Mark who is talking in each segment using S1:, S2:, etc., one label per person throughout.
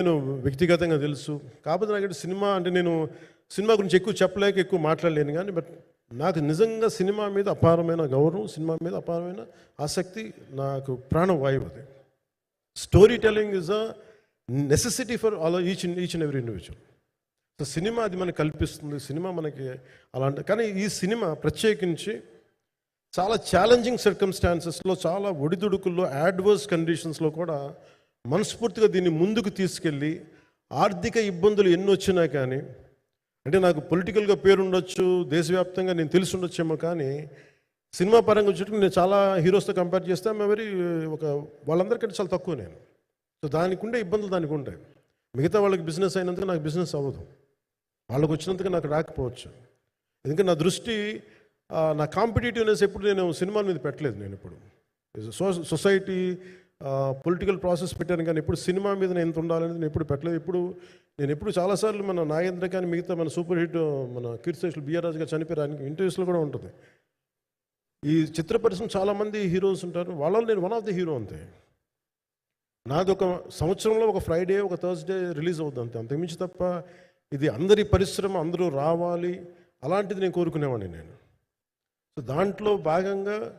S1: నేను వ్యక్తిగతంగా తెలుసు. కాకపోతే నాకు సినిమా అంటే నేను సినిమా గురించి ఎక్కువ చెప్పలేక ఎక్కువ మాట్లాడలేను కానీ బట్ నాకు నిజంగా సినిమా మీద అపారమైన గౌరవం సినిమా మీద అపారమైన ఆసక్తి నాకు ప్రాణవాయువు అది. Story telling is a necessity for all each each and every individual so cinema అది మనకు కల్పిస్తుంది సినిమా మనకి అలాంటి కానీ ఈ సినిమా ప్రత్యేకించి చాలా ఛాలెంజింగ్ సర్కమ్స్టాన్సెస్లో చాలా ఒడిదుడుకుల్లో యాడ్వర్స్ కండిషన్స్లో కూడా మనస్ఫూర్తిగా దీన్ని ముందుకు తీసుకెళ్ళి ఆర్థిక ఇబ్బందులు ఎన్ని వచ్చినా కానీ అంటే నాకు పొలిటికల్గా పేరుండొచ్చు దేశవ్యాప్తంగా నేను తెలిసి ఉండొచ్చేమో కానీ సినిమా పరంగా వచ్చేటప్పుడు నేను చాలా హీరోస్తో కంపేర్ చేస్తే ఆమె వెరీ ఒక వాళ్ళందరికంటే చాలా తక్కువ నేను. సో దానికి ఉండే ఇబ్బందులు దానికి ఉంటాయి. మిగతా వాళ్ళకి బిజినెస్ అయినందుకు నాకు బిజినెస్ అవ్వదు. వాళ్ళకి వచ్చినందుకు నాకు రాకపోవచ్చు. ఎందుకంటే నా దృష్టి నా కాంపిటేటివ్నెస్ ఎప్పుడు నేను సినిమాల మీద పెట్టలేదు నేను ఇప్పుడు. సో- సొసైటీ పొలిటికల్ ప్రాసెస్ పెట్టాను కానీ ఎప్పుడు సినిమా మీద నేను ఎంత ఉండాలనేది నేను ఎప్పుడు పెట్టలేదు. ఇప్పుడు నేను ఎప్పుడు చాలాసార్లు మన నాగేంద్ర కానీ మిగతా మన సూపర్ హిట్ మన కీర్తిశేషులు బిఆర్ రాజు గారు చనిపోయారు. ఇంటర్వ్యూస్లో కూడా ఉంటుంది. ఈ చిత్ర పరిశ్రమ చాలామంది హీరోస్ ఉంటారు. వాళ్ళలో నేను వన్ ఆఫ్ ది హీరో అంతే. నాది ఒక సంవత్సరంలో ఒక ఫ్రైడే ఒక థర్స్డే రిలీజ్ అవుద్ది అంతే. అంతకుమించి తప్ప ఇది అందరి పరిశ్రమ అందరూ రావాలి. అలాంటిది నేను కోరుకునేవాడిని నేను. సో దాంట్లో భాగంగా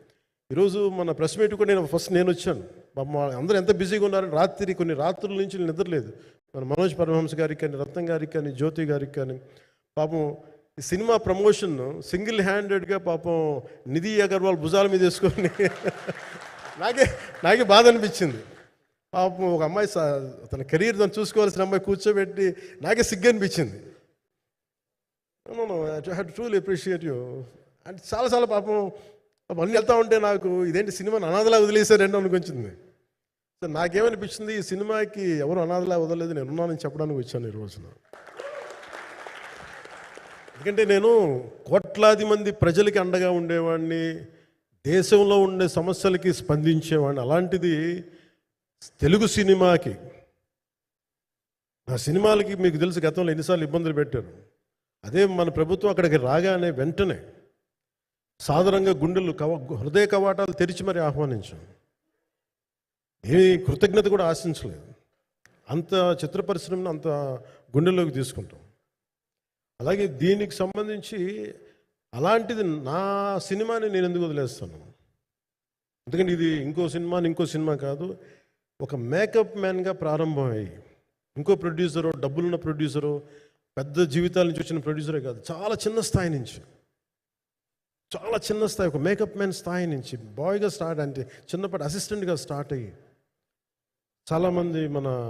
S1: ఈరోజు మన ప్రెస్ మీట్ కూడా నేను ఫస్ట్ నేను వచ్చాను. పాపం అందరూ ఎంత బిజీగా ఉన్నారని రాత్రి కొన్ని రాత్రుల నుంచి నిద్రలేదు మన మనోజ్ పరమహంస గారికి కానీ రత్నం గారికి కానీ జ్యోతి గారికి కానీ పాపం ఈ సినిమా ప్రమోషన్ సింగిల్ హ్యాండెడ్గా పాపం నిధి అగర్వాల్ భుజాల మీద వేసుకొని నాకే నాకే బాధ అనిపించింది. పాపం ఒక అమ్మాయి తన కెరీర్ తను చూసుకోవాల్సిన అమ్మాయి కూర్చోబెట్టి నాకే సిగ్గు అనిపించింది. Had truly appreciate you and చాలా చాలా పాపం మళ్ళీ వెళ్తా ఉంటే నాకు ఇదేంటి సినిమాని అనాథలా వదిలేశారంటే అనుకొచ్చింది. సో నాకేమనిపించింది ఈ సినిమాకి ఎవరు అనాథలా వదలలేదు నేను ఉన్నానని చెప్పడానికి వచ్చాను ఈ రోజున. ఎందుకంటే నేను కోట్లాది మంది ప్రజలకి అండగా ఉండేవాడిని దేశంలో ఉండే సమస్యలకి స్పందించేవాడిని అలాంటిది తెలుగు సినిమాకి నా సినిమాలకి మీకు తెలుసు గతంలో ఎన్నిసార్లు ఇబ్బందులు పెట్టారు అదే మన ప్రభుత్వం అక్కడికి రాగానే వెంటనే సాధారణంగా గుండెలు కవ హృదయ కవాటాలు తెరిచి మరి ఆహ్వానించాం. ఏమీ కృతజ్ఞత కూడా ఆశించలేదు. అంత చిత్ర పరిశ్రమను అంత గుండెల్లోకి తీసుకుంటాం. అలాగే దీనికి సంబంధించి అలాంటిది నా సినిమాని నేను ఎందుకు వదిలేస్తాను? ఎందుకంటే ఇది ఇంకో సినిమా ఇంకో సినిమా కాదు. ఒక మేకప్ మ్యాన్గా ప్రారంభమయ్యి ఇంకో ప్రొడ్యూసరు డబ్బులున్న ప్రొడ్యూసరు పెద్ద జీవితాల నుంచి వచ్చిన ప్రొడ్యూసరే కాదు చాలా చిన్న స్థాయి నుంచి. చాలా చిన్న స్థాయి ఒక మేకప్ మ్యాన్ స్థాయి నుంచి బాయ్గా స్టార్ట్ అంటే చిన్నప్పటి అసిస్టెంట్గా స్టార్ట్ అయ్యి చాలామంది మన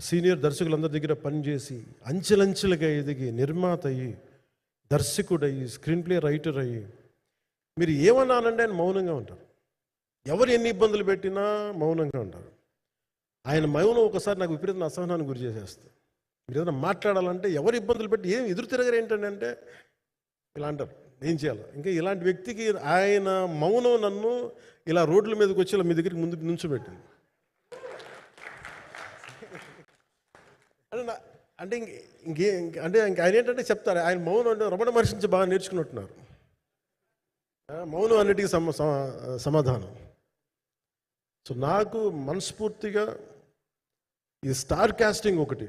S1: సీనియర్ దర్శకులందరి దగ్గర పనిచేసి అంచెలంచెలుగా ఎదిగి నిర్మాత అయ్యి దర్శకుడయ్యి స్క్రీన్ ప్లే రైటర్ అయ్యి మీరు ఏమన్నానంటే ఆయన మౌనంగా ఉంటారు. ఎవరు ఎన్ని ఇబ్బందులు పెట్టినా మౌనంగా ఉంటారు. ఆయన మౌనం ఒకసారి నాకు విపరీత అసహనానికి గురి చేసేస్తుంది. మీరు ఏదైనా మాట్లాడాలంటే ఎవరు ఇబ్బందులు పెట్టి ఏం ఎదురు తిరగరు ఏంటంటే ఇలా అంటారు ఏం చేయాలి? ఇంకా ఇలాంటి వ్యక్తికి ఆయన మౌనం నన్ను ఇలా రోడ్ల మీదకి వచ్చి ఇలా మీ దగ్గరికి ముందు నుంచోబెట్టింది. అంటే అంటే ఇంక ఇంకే ఇంక- అంటే ఇంక ఆయన ఏంటంటే చెప్తారు ఆయన మౌనం అంటే రమణ మహర్షి నుంచి బాగా నేర్చుకున్నట్టున్నారు. మౌనం అన్నిటికీ సమ- సమాధానం. సో నాకు మనస్ఫూర్తిగా ఈ స్టార్ కాస్టింగ్ ఒకటి.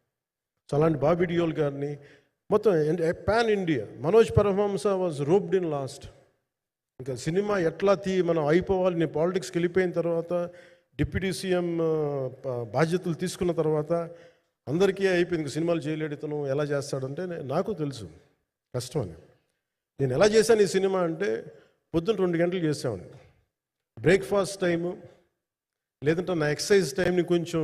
S1: సో అలాంటి బాబీ డియోల్ గారిని మొత్తం pan India. Manoj Paramahamsa was roped in last. ఇంకా సినిమా ఎట్లా తీ మనం అయిపోవాలి నేను పాలిటిక్స్కి వెళ్ళిపోయిన తర్వాత డిప్యూటీ సీఎం బాధ్యతలు తీసుకున్న తర్వాత అందరికీ అయిపోయింది. ఇంకా సినిమాలు చేయలేడు ఇతను ఎలా చేస్తాడంటే నాకు తెలుసు. కష్టం అని నేను ఎలా చేశాను ఈ సినిమా అంటే పొద్దున్న రెండు గంటలు చేసామండి బ్రేక్ఫాస్ట్ టైము లేదంటే నా ఎక్సర్సైజ్ టైంని కొంచెం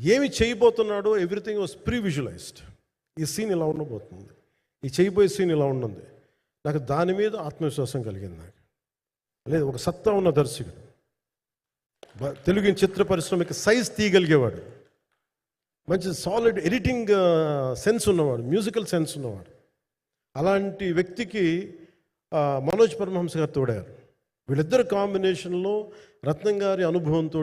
S1: ఏమి చేయబోతున్నాడో ఎవ్రీథింగ్ వాజ్ ప్రీ విజువలైజ్డ్ ఈ సీన్ ఇలా ఉండబోతుంది. ఈ చేయబోయే సీన్ ఇలా ఉన్నది నాకు దాని మీద ఆత్మవిశ్వాసం కలిగింది నాకు. లేదు ఒక సత్తా ఉన్న దర్శకుడు. తెలుగు చిత్ర పరిశ్రమకి సైజ్ తీయగలిగేవాడు. మంచి సాలిడ్ ఎడిటింగ్ సెన్స్ ఉన్నవాడు మ్యూజికల్ సెన్స్ ఉన్నవాడు. అలాంటి వ్యక్తికి మనోజ్ పరమహంస గారు తోడారు. వీళ్ళిద్దరు కాంబినేషన్లో రత్నం గారి అనుభవంతో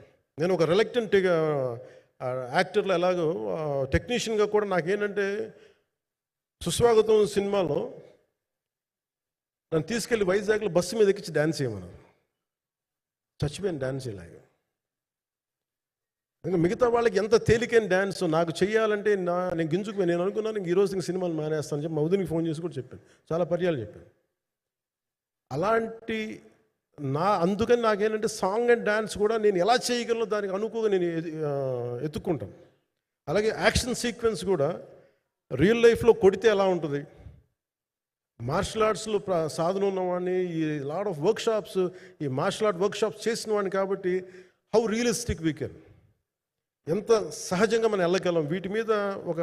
S1: నేను ఒక రిలక్టెంట్ యాక్టర్లో ఎలాగో టెక్నీషియన్గా కూడా నాకేంటంటే సుస్వాగతం సినిమాలో నన్ను తీసుకెళ్ళి వైజాగ్లో బస్సు మీద ఎక్కించి డ్యాన్స్ చేయమన్నారు చచ్చిపోయిన డ్యాన్స్ చేయలేక ఇంకా మిగతా వాళ్ళకి ఎంత తేలికైన డ్యాన్స్ నాకు చేయాలంటే నా నేను గింజుకు నేను అనుకున్నాను ఇంక ఈ రోజు ఇంక సినిమాలు మానేస్తాను చెప్పి మౌదునికి ఫోన్ చేసి కూడా చెప్పాను. చాలా పర్యాలు చెప్పాను. అలాంటి నా అందుకని నాకేంటంటే సాంగ్ అండ్ డ్యాన్స్ కూడా నేను ఎలా చేయగలను దానికి అనుకోగా నేను ఎత్తుక్కుంటాను. అలాగే యాక్షన్ సీక్వెన్స్ కూడా రియల్ లైఫ్లో కొడితే ఎలా ఉంటుంది? మార్షల్ ఆర్ట్స్లో ప్ర సాధన ఉన్నవాడిని ఈ లాడ్ ఆఫ్ వర్క్ షాప్స్ ఈ మార్షల్ ఆర్ట్ వర్క్ షాప్స్ చేసిన వాడిని కాబట్టి హౌ రియలిస్టిక్ వీ కెన్. ఎంత సహజంగా మనం వెళ్ళగలం. వీటి మీద ఒక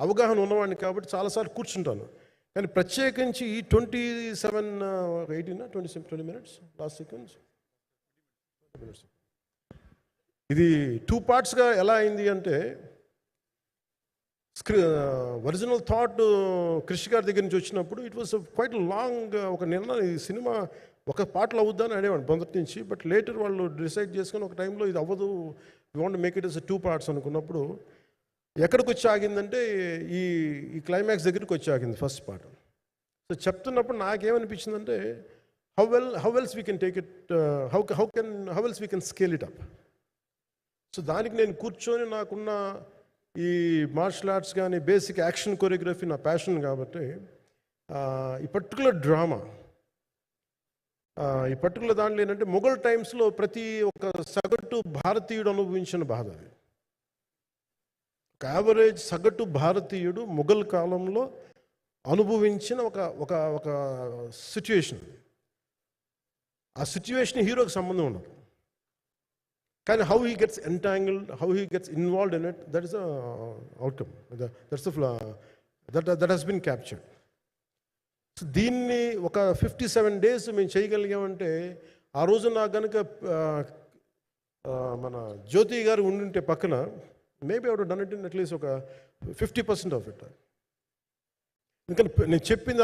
S1: అవగాహన ఉన్నవాడిని కాబట్టి చాలాసార్లు కూర్చుంటాను. కానీ ప్రత్యేకించి ఈ twenty seven eighteen twenty seven twenty minutes last sequence ఇది టూ పార్ట్స్గా ఎలా అయింది అంటే స్క్రీ ఒరిజినల్ థాట్ క్రిష్ గారి దగ్గర నుంచి వచ్చినప్పుడు ఇట్ వాస్ క్వైట్ లాంగ్ ఒక నిర్ణయం ఈ సినిమా ఒక పాటలు అవుద్దని అనేవాడు మొదటి నుంచి బట్ లేటర్ వాళ్ళు డిసైడ్ చేసుకొని ఒక టైంలో ఇది అవ్వదు you want make it is two parts అనుకున్నప్పుడు ఎక్కడికి వచ్చి ఆగిందంటే ఈ ఈ క్లైమాక్స్ దగ్గరికి వచ్చి ఆగింది ఫస్ట్ పార్ట్ సో చెప్తున్నప్పుడు నాకేమనిపించిందంటే how well how wells we can take it how how can how wells we can scale it up so దానికి నేను కూర్చొని నాకున్న ఈ మార్షల్ ఆర్ట్స్ కానీ బేసిక్ యాక్షన్ కొరియోగ్రఫీ నా ప్యాషన్ కాబట్టి ఈ పర్టికులర్ డ్రామా ఈ పర్టికులర్ దాంట్లో ఏంటంటే మొఘల్ టైమ్స్లో ప్రతి ఒక్క సగటు భారతీయుడు అనుభవించిన బాధ అది. ఒక యావరేజ్ సగటు భారతీయుడు మొఘల్ కాలంలో అనుభవించిన ఒక ఒక ఒక సిచ్యువేషన్ ఆ సిచ్యువేషన్ హీరోకి సంబంధం ఉండదు. కానీ how he gets entangled how he gets involved in it that is outcome that's that that has been captured so దీన్ని ఒక ఫిఫ్టీ సెవెన్ డేస్ మేము చేయగలిగామంటే ఆ రోజు నాకు కనుక మన జ్యోతి గారు ఉండుంటే పక్కన maybe out done it in at least ఒక ఫిఫ్టీ పర్సెంట్ ఆఫ్ ఇట్ ఎందుకంటే నేను చెప్పింది